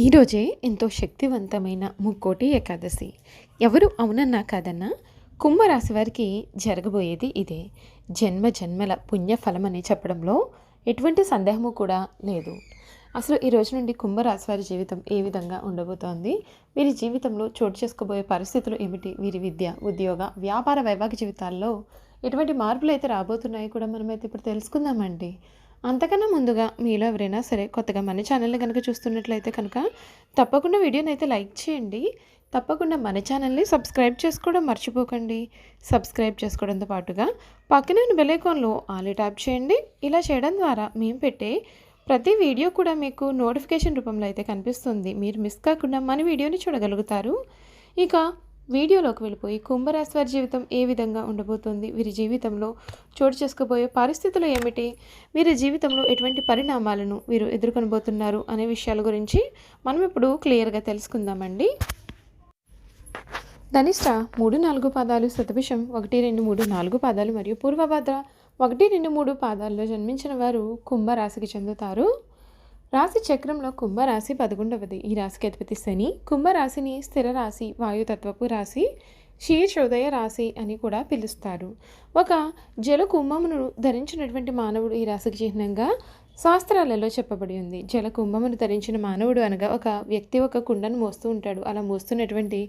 ఈరోజే ఎంతో శక్తివంతమైన ముక్కోటి ఏకాదశి. ఎవరు అవునన్నా కాదన్నా కుంభరాశి వారికి జరగబోయేది ఇదే. జన్మ జన్మల పుణ్యఫలం అని చెప్పడంలో ఎటువంటి సందేహము కూడా లేదు. అసలు ఈ రోజు నుండి కుంభరాశి వారి జీవితం ఏ విధంగా ఉండబోతోంది? వీరి జీవితంలో చోటు చేసుకోబోయే పరిస్థితులు ఏమిటి? వీరి విద్య ఉద్యోగ వ్యాపార వైవాహిక జీవితాల్లో ఎటువంటి మార్పులు అయితే రాబోతున్నాయో కూడా మనమైతే ఇప్పుడు తెలుసుకుందామండి. అంతకన్నా ముందుగా మీలో ఎవరైనా సరే కొత్తగా మన ఛానల్ని కనుక చూస్తున్నట్లయితే కనుక తప్పకుండా వీడియోని అయితే లైక్ చేయండి. తప్పకుండా మన ఛానల్ని సబ్స్క్రైబ్ చేసుకోవడం మర్చిపోకండి. సబ్స్క్రైబ్ చేసుకోవడంతో పాటుగా పక్కనే ఉన్న బెలైకాన్లో ఆలే ట్యాప్ చేయండి. ఇలా చేయడం ద్వారా మేము పెట్టే ప్రతి వీడియో కూడా మీకు నోటిఫికేషన్ రూపంలో అయితే కనిపిస్తుంది. మీరు మిస్ కాకుండా మన వీడియోని చూడగలుగుతారు. ఇక వీడియోలోకి వెళ్ళిపోయి కుంభరాశి వారి జీవితం ఏ విధంగా ఉండబోతుంది? వీరి జీవితంలో చోటు చేసుకోబోయే పరిస్థితులు ఏమిటి? వీరి జీవితంలో ఎటువంటి పరిణామాలను వీరు ఎదుర్కొనబోతున్నారు అనే విషయాల గురించి మనం ఇప్పుడు క్లియర్గా తెలుసుకుందామండి. ధనిష్ట మూడు నాలుగు పాదాలు శతభిషం ఒకటి రెండు మూడు నాలుగు పాదాలు మరియు పూర్వభద్ర ఒకటి రెండు మూడు పాదాల్లో జన్మించిన వారు కుంభరాశికి చెందుతారు. రాశి చక్రంలో కుంభరాశి పదకొండవది. ఈ రాశికి అధిపతి శని. కుంభరాశిని స్థిర రాశి వాయుతత్వపు రాశి శీర్షోదయ రాశి అని కూడా పిలుస్తారు. ఒక జల కుంభమును ధరించినటువంటి మానవుడు ఈ రాశికి చిహ్నంగా శాస్త్రాలలో చెప్పబడి ఉంది. జల కుంభమును ధరించిన మానవుడు అనగా ఒక వ్యక్తి ఒక కుండను మోస్తూ ఉంటాడు. అలా మోస్తున్నటువంటి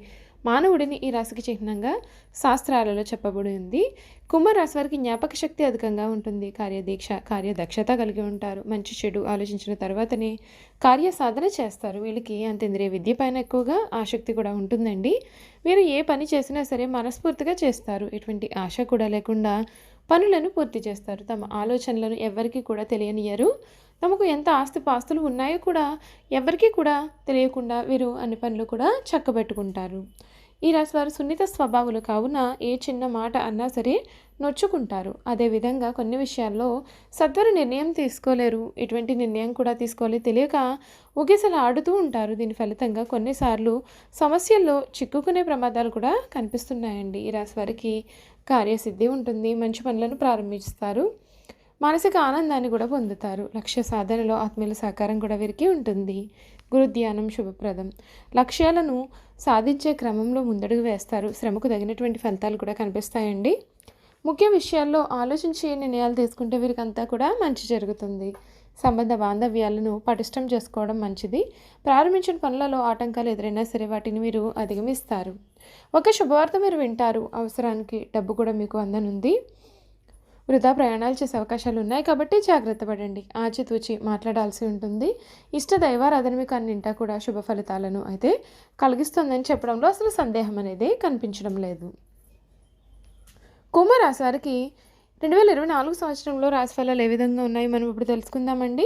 మానవుడిని ఈ రాశికి చిహ్నంగా శాస్త్రాలలో చెప్పబడి ఉంది. కుంభరాశి వారికి జ్ఞాపక శక్తి అధికంగా ఉంటుంది. కార్యదీక్ష కార్యదక్షత కలిగి ఉంటారు. మంచి చెడు ఆలోచించిన తర్వాతనే కార్య సాధన చేస్తారు. వీళ్ళకి అంతేంద్రియ విద్య పైన ఎక్కువగా ఆసక్తి కూడా ఉంటుందండి. వీరు ఏ పని చేసినా సరే మనస్ఫూర్తిగా చేస్తారు. ఎటువంటి ఆశ కూడా లేకుండా పనులను పూర్తి చేస్తారు. తమ ఆలోచనలను ఎవరికి కూడా తెలియనియరు తమకు ఎంత ఆస్తి పాస్తులు ఉన్నాయో కూడా ఎవరికీ కూడా తెలియకుండా వీరు అన్ని పనులు కూడా చక్కబెట్టుకుంటారు. ఈ రాశి వారు సున్నిత స్వభావులు కావున ఏ చిన్న మాట అన్నా సరే నొచ్చుకుంటారు. అదేవిధంగా కొన్ని విషయాల్లో సత్వర నిర్ణయం తీసుకోలేరు. ఎటువంటి నిర్ణయం కూడా తీసుకోవాలి తెలియక ఉగిసలు ఆడుతూ ఉంటారు. దీని ఫలితంగా కొన్నిసార్లు సమస్యల్లో చిక్కుకునే ప్రమాదాలు కూడా కనిపిస్తున్నాయండి. ఈ రాశి వారికి కార్యసిద్ధి ఉంటుంది. మంచి పనులను ప్రారంభిస్తారు. మానసిక ఆనందాన్ని కూడా పొందుతారు. లక్ష్య సాధనలో ఆత్మీయుల సహకారం కూడా వీరికి ఉంటుంది. గురుధ్యానం శుభప్రదం. లక్ష్యాలను సాధించే క్రమంలో ముందడుగు వేస్తారు. శ్రమకు తగినటువంటి ఫలితాలు కూడా కనిపిస్తాయండి. ముఖ్య విషయాల్లో ఆలోచించి నిర్ణయాలు తీసుకుంటే వీరికంతా కూడా మంచి జరుగుతుంది. సంబంధ బాంధవ్యాలను పటిష్టం చేసుకోవడం మంచిది. ప్రారంభించిన పనులలో ఆటంకాలు ఎదురైనా సరే వాటిని మీరు అధిగమిస్తారు. ఒక శుభవార్త మీరు వింటారు. అవసరానికి డబ్బు కూడా మీకు అందనుంది. వృధా ప్రయాణాలు చేసే అవకాశాలు ఉన్నాయి కాబట్టి జాగ్రత్త పడండి. ఆచితూచి మాట్లాడాల్సి ఉంటుంది. ఇష్ట దైవారాధన మీకు అన్నింటా కూడా శుభ ఫలితాలను అయితే కలిగిస్తుందని చెప్పడంలో అసలు సందేహం అనేది కనిపించడం లేదు. కుంభరాశి వారికి రెండు వేల ఇరవై నాలుగు సంవత్సరంలో రాశి ఫలాలు ఏ విధంగా ఉన్నాయి? మనం ఇప్పుడు తెలుసుకుందామండి.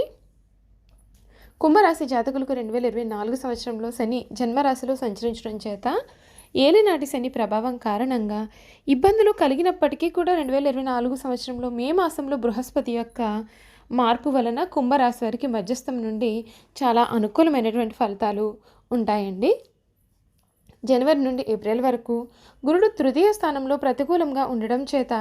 కుంభరాశి జాతకులకు రెండు వేల ఇరవై నాలుగు సంవత్సరంలో శని జన్మరాశిలో సంచరించడం చేత ఏలినాటి శని ప్రభావం కారణంగా ఇబ్బందులు కలిగినప్పటికీ కూడా రెండు వేల ఇరవై నాలుగు సంవత్సరంలో మే మాసంలో బృహస్పతి యొక్క మార్పు వలన కుంభరాశి వారికి మధ్యస్థం నుండి చాలా అనుకూలమైనటువంటి ఫలితాలు ఉంటాయండి. జనవరి నుండి ఏప్రిల్ వరకు గురుడు తృతీయ స్థానంలో ప్రతికూలంగా ఉండడం చేత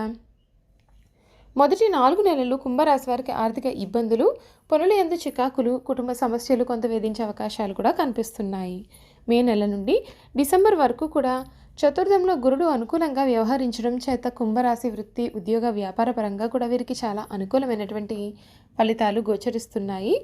మొదటి నాలుగు నెలలు కుంభరాశి వారికి ఆర్థిక ఇబ్బందులు పనుల ఎందు చికాకులు కుటుంబ సమస్యలు కొంత వేధించే అవకాశాలు కూడా కనిపిస్తున్నాయి. మే నెల నుండి డిసెంబర్ వరకు కూడా చతుర్థంలో గురుడు అనుకూలంగా వ్యవహరించడం చేత కుంభరాశి వృత్తి ఉద్యోగ వ్యాపార పరంగా కూడా వీరికి చాలా అనుకూలమైనటువంటి ఫలితాలు గోచరిస్తున్నాయి.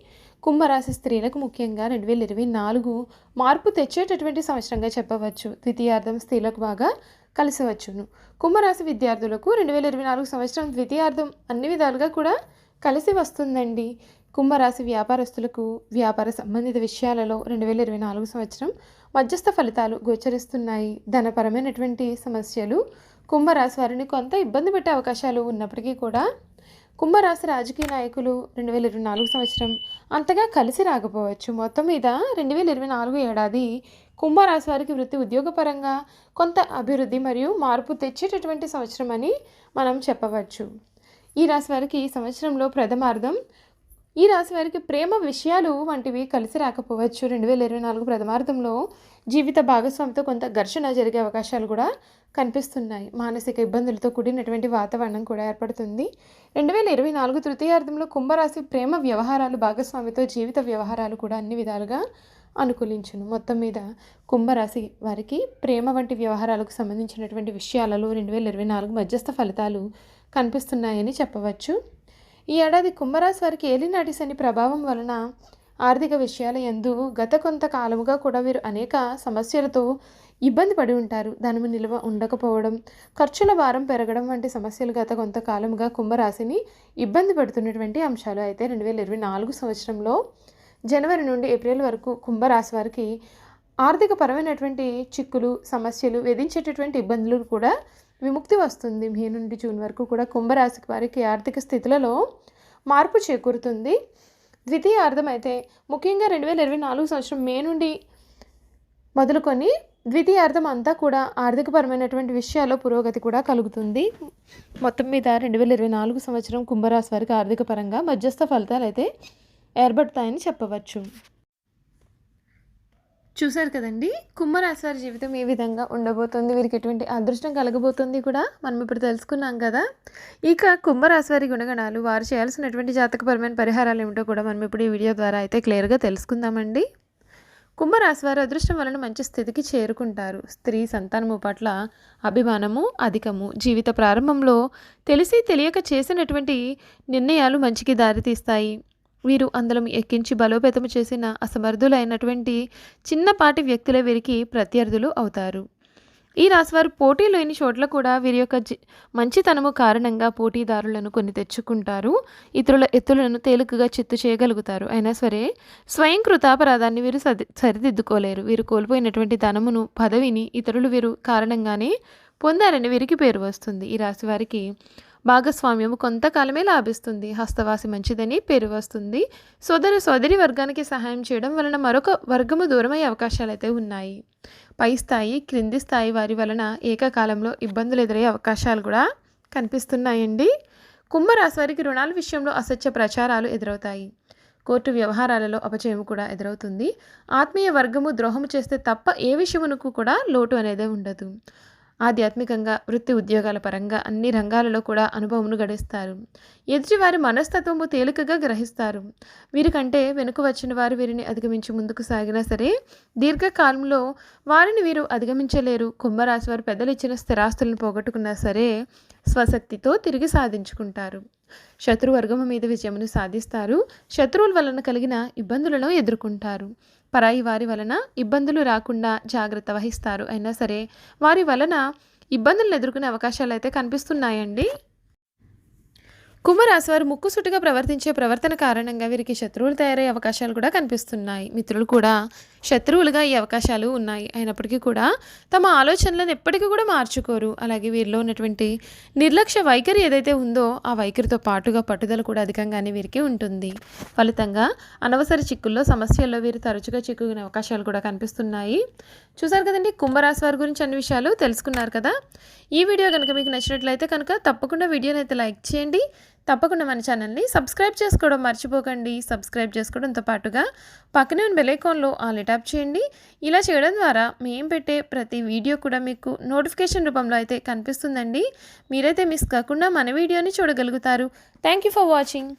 కుంభరాశి స్త్రీలకు ముఖ్యంగా రెండు వేల ఇరవై నాలుగు మార్పు తెచ్చేటటువంటి సంవత్సరంగా చెప్పవచ్చు. ద్వితీయార్థం స్త్రీలకు బాగా కలిసివచ్చును. కుంభరాశి విద్యార్థులకు రెండు వేల ఇరవై నాలుగు సంవత్సరం ద్వితీయార్థం అన్ని విధాలుగా కూడా కలిసి వస్తుందండి. కుంభరాశి వ్యాపారస్తులకు వ్యాపార సంబంధిత విషయాలలో రెండు వేల ఇరవై నాలుగు సంవత్సరం మధ్యస్థ ఫలితాలు గోచరిస్తున్నాయి. ధనపరమైనటువంటి సమస్యలు కుంభరాశి వారిని కొంత ఇబ్బంది పెట్టే అవకాశాలు ఉన్నప్పటికీ కూడా కుంభరాశి రాజకీయ నాయకులు రెండు వేల ఇరవై నాలుగు సంవత్సరం అంతగా కలిసి రాకపోవచ్చు. మొత్తం మీద రెండు వేల ఇరవై నాలుగు ఏడాది కుంభరాశి వారికి వృత్తి ఉద్యోగపరంగా కొంత అభివృద్ధి మరియు మార్పు తెచ్చేటటువంటి సంవత్సరం అని మనం చెప్పవచ్చు. ఈ రాశి వారికి ఈ సంవత్సరంలో ప్రథమార్థం ఈ రాశి వారికి ప్రేమ విషయాలు వంటివి కలిసి రాకపోవచ్చు. రెండు వేల ఇరవై నాలుగు ప్రథమార్థంలో జీవిత భాగస్వామితో కొంత ఘర్షణ జరిగే అవకాశాలు కూడా కనిపిస్తున్నాయి. మానసిక ఇబ్బందులతో కూడినటువంటి వాతావరణం కూడా ఏర్పడుతుంది. రెండు వేల ఇరవై నాలుగు తృతీయార్థంలో కుంభరాశి ప్రేమ వ్యవహారాలు భాగస్వామితో జీవిత వ్యవహారాలు కూడా అన్ని విధాలుగా అనుకూలించును. మొత్తం మీద కుంభరాశి వారికి ప్రేమ వంటి వ్యవహారాలకు సంబంధించినటువంటి విషయాలలో రెండు వేల ఇరవై నాలుగు మధ్యస్థ ఫలితాలు కనిపిస్తున్నాయని చెప్పవచ్చు. ఈ ఏడాది కుంభరాశి వారికి ఏలినాటి శని ప్రభావం వలన ఆర్థిక విషయాల ఎందు గత కొంతకాలముగా కూడా వీరు అనేక సమస్యలతో ఇబ్బంది పడి ఉంటారు. ధనము నిల్వ ఉండకపోవడం ఖర్చుల భారం పెరగడం వంటి సమస్యలు గత కొంతకాలముగా కుంభరాశిని ఇబ్బంది పడుతున్నటువంటి అంశాలు అయితే రెండు వేల ఇరవై నాలుగు సంవత్సరంలో జనవరి నుండి ఏప్రిల్ వరకు కుంభరాశి వారికి ఆర్థిక పరమైనటువంటి చిక్కులు సమస్యలు విధించేటటువంటి ఇబ్బందులు కూడా విముక్తి వస్తుంది. మే నుండి జూన్ వరకు కూడా కుంభరాశికి వారికి ఆర్థిక స్థితులలో మార్పు చేకూరుతుంది. ద్వితీయ అర్థం అయితే ముఖ్యంగా రెండు వేల ఇరవై నాలుగు సంవత్సరం మే నుండి మొదలుకొని ద్వితీయ అర్థం అంతా కూడా ఆర్థికపరమైనటువంటి విషయాల్లో పురోగతి కూడా కలుగుతుంది. మొత్తం మీద రెండు వేల ఇరవై నాలుగు సంవత్సరం కుంభరాశి వారికి ఆర్థిక పరంగా మధ్యస్థ ఫలితాలు అయితే ఏర్పడతాయని చెప్పవచ్చు. చూశారు కదండి? కుంభరాశి వారి జీవితం ఏ విధంగా ఉండబోతుంది? వీరికి ఎటువంటి అదృష్టం కలగబోతుంది కూడా మనం ఇప్పుడు తెలుసుకున్నాం కదా? ఇక కుంభరాశి వారి గుణగణాలు వారు చేయాల్సినటువంటి జాతకపరమైన పరిహారాలు ఏమిటో కూడా మనం ఇప్పుడు ఈ వీడియో ద్వారా అయితే క్లియర్గా తెలుసుకుందామండి. కుంభరాశి వారు అదృష్టం వలన మంచి స్థితికి చేరుకుంటారు. స్త్రీ సంతానము పట్ల అభిమానము అధికము. జీవిత ప్రారంభంలో తెలిసి తెలియక చేసినటువంటి నిర్ణయాలు మంచికి దారితీస్తాయి. వీరు అందులో ఎక్కించి బలోపేతము చేసిన అసమర్థులైనటువంటి చిన్నపాటి వ్యక్తులే వీరికి ప్రత్యర్థులు అవుతారు. ఈ రాశివారు పోటీ లేని చోట్ల కూడా వీరి యొక్క జి మంచితనము కారణంగా పోటీదారులను కొన్ని తెచ్చుకుంటారు. ఇతరుల ఎత్తులను తేలికగా చిత్తు చేయగలుగుతారు. అయినా సరే స్వయం కృతాపరాధాన్ని వీరు సరి సరిదిద్దుకోలేరు. వీరు కోల్పోయినటువంటి ధనమును పదవిని ఇతరులు వీరు కారణంగానే పొందారని వీరికి పేరు వస్తుంది. ఈ రాశి వారికి భాగస్వామ్యము కొంతకాలమే లాభిస్తుంది. హస్తవాసి మంచిదని పేరు వస్తుంది. సోదర సోదరి వర్గానికి సహాయం చేయడం వలన మరొక వర్గము దూరమయ్యే అవకాశాలు అయితే ఉన్నాయి. పై స్థాయి క్రింది స్థాయి వారి వలన ఏకకాలంలో ఇబ్బందులు ఎదురయ్యే అవకాశాలు కూడా కనిపిస్తున్నాయండి. కుంభరాశి వారికి రుణాల విషయంలో అసత్య ప్రచారాలు ఎదురవుతాయి. కోర్టు వ్యవహారాలలో అపజయం కూడా ఎదురవుతుంది. ఆత్మీయ వర్గము ద్రోహము చేస్తే తప్ప ఏ విషయమునకు కూడా లోటు అనేది ఉండదు. ఆధ్యాత్మికంగా వృత్తి ఉద్యోగాల పరంగా అన్ని రంగాలలో కూడా అనుభవమును గడిస్తారు. ఎదుటివారి మనస్తత్వము తేలికగా గ్రహిస్తారు. వీరికంటే వెనుక వచ్చిన వారు వీరిని అధిగమించి ముందుకు సాగినా సరే దీర్ఘకాలంలో వారిని వీరు అధిగమించలేరు. కుంభరాశి వారు పెద్దలు ఇచ్చిన స్థిరాస్తులను పోగొట్టుకున్నా సరే స్వశక్తితో తిరిగి సాధించుకుంటారు. శత్రువర్గము మీద విజయమును సాధిస్తారు. శత్రువుల వలన కలిగిన ఇబ్బందులను ఎదుర్కొంటారు. పరాయి వారి వలన ఇబ్బందులు రాకుండా జాగ్రత్త వహిస్తారు. అయినా సరే వారి వలన ఇబ్బందులను ఎదుర్కొనే అవకాశాలు అయితే కనిపిస్తున్నాయండి. కుంభరాశి వారు ముక్కుసుటిగా ప్రవర్తించే ప్రవర్తన కారణంగా వీరికి శత్రువులు తయారయ్యే అవకాశాలు కూడా కనిపిస్తున్నాయి. మిత్రులు కూడా శత్రువులుగా ఈ అవకాశాలు ఉన్నాయి. అయినప్పటికీ కూడా తమ ఆలోచనలను ఎప్పటికీ కూడా మార్చుకోరు. అలాగే వీరిలో ఉన్నటువంటి నిర్లక్ష్య వైఖరి ఏదైతే ఉందో ఆ వైఖరితో పాటుగా పట్టుదల కూడా అధికంగానే వీరికి ఉంటుంది. ఫలితంగా అనవసర చిక్కుల్లో సమస్యల్లో వీరు తరచుగా చిక్కుకునే అవకాశాలు కూడా కనిపిస్తున్నాయి. చూసారు కదండి? కుంభరాశి వారి గురించి అన్ని విషయాలు తెలుసుకున్నారు కదా? ఈ వీడియో కనుక మీకు నచ్చినట్లయితే కనుక తప్పకుండా వీడియోని అయితే లైక్ చేయండి. తప్పకుండా మన ఛానల్ని సబ్స్క్రైబ్ చేసుకోవడం మర్చిపోకండి. సబ్స్క్రైబ్ చేసుకోవడంతో పాటుగా పక్కనే ఉన్న బెలైకాన్లో ఆల్ ట్యాప్ చేయండి. ఇలా చేయడం ద్వారా మేము పెట్టే ప్రతి వీడియో కూడా మీకు నోటిఫికేషన్ రూపంలో అయితే కనిపిస్తుందండి. మీరైతే మిస్ కాకుండా మన వీడియోని చూడగలుగుతారు. Thank you for watching.